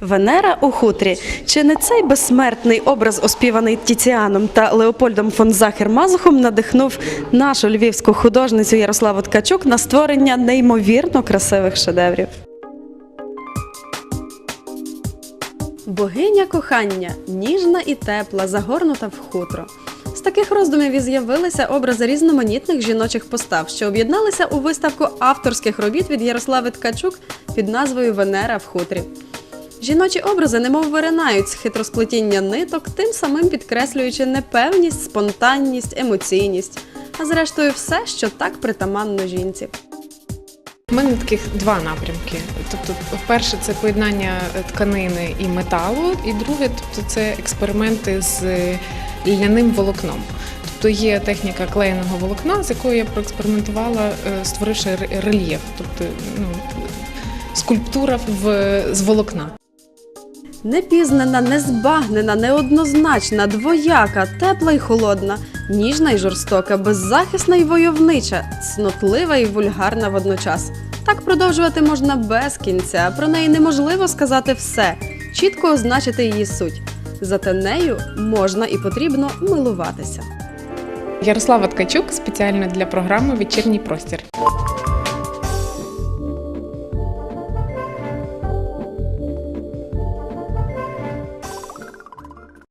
Венера у хутрі. Чи не цей безсмертний образ, оспіваний Тіціаном та Леопольдом фон Захер-Мазухом, надихнув нашу львівську художницю Ярославу Ткачук на створення неймовірно красивих шедеврів? Богиня кохання, ніжна і тепла, загорнута в хутро. З таких роздумів і з'явилися образи різноманітних жіночих постав, що об'єдналися у виставку авторських робіт від Ярослави Ткачук під назвою Венера в хутрі. Жіночі образи немов виринають з хитросплетіння ниток, тим самим підкреслюючи непевність, спонтанність, емоційність, а зрештою все, що так притаманно жінці. У мене таких два напрямки. Тобто, перше це поєднання е, тканини і металу, і друге, тобто це експерименти з е, ляним волокном. Тобто є техніка клеєного волокна, з якою я проекспериментувала, е, створивши рельєф, тобто ну, скульптура в, з волокна. Непізнана, незбагнена, неоднозначна, двояка, тепла й холодна, ніжна й жорстока, беззахисна й войовнича, цнотлива й вульгарна водночас. Так продовжувати можна без кінця. Про неї неможливо сказати все, чітко означити її суть. Зате нею можна і потрібно милуватися. Ярослава Ткачук спеціально для програми Вечірній простір.